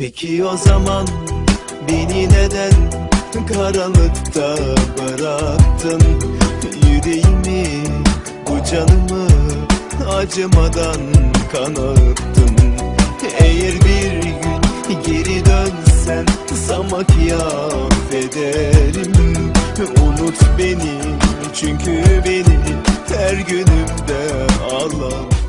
Peki o zaman beni neden karanlıkta bıraktın? Yüreğimi, bu canımı acımadan kan. Eğer bir gün geri dönsen samak affederim. Unut beni çünkü beni her günümde ağlar.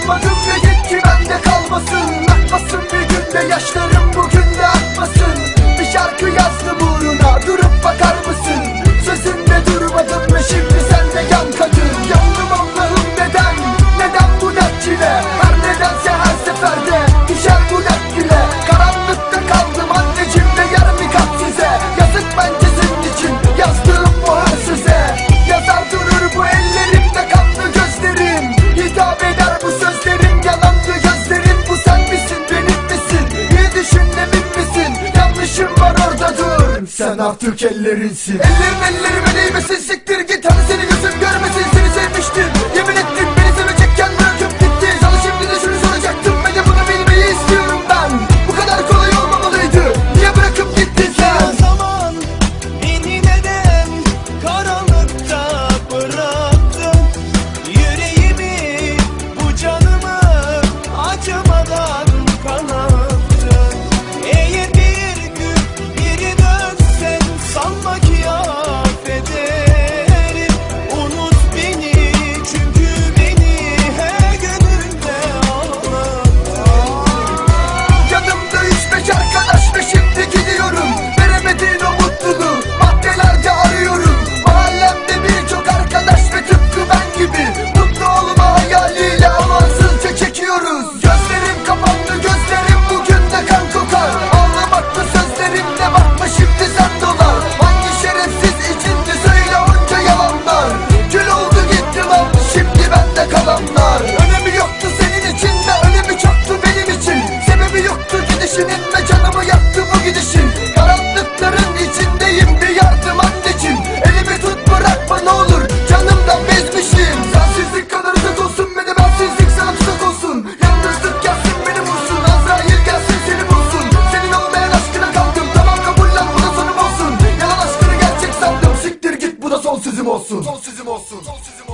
Yapmadım ve Sen artık ellerinsin Ellerin ellerime değmesin siktir git. olsun. Son sözüm olsun. Son sözüm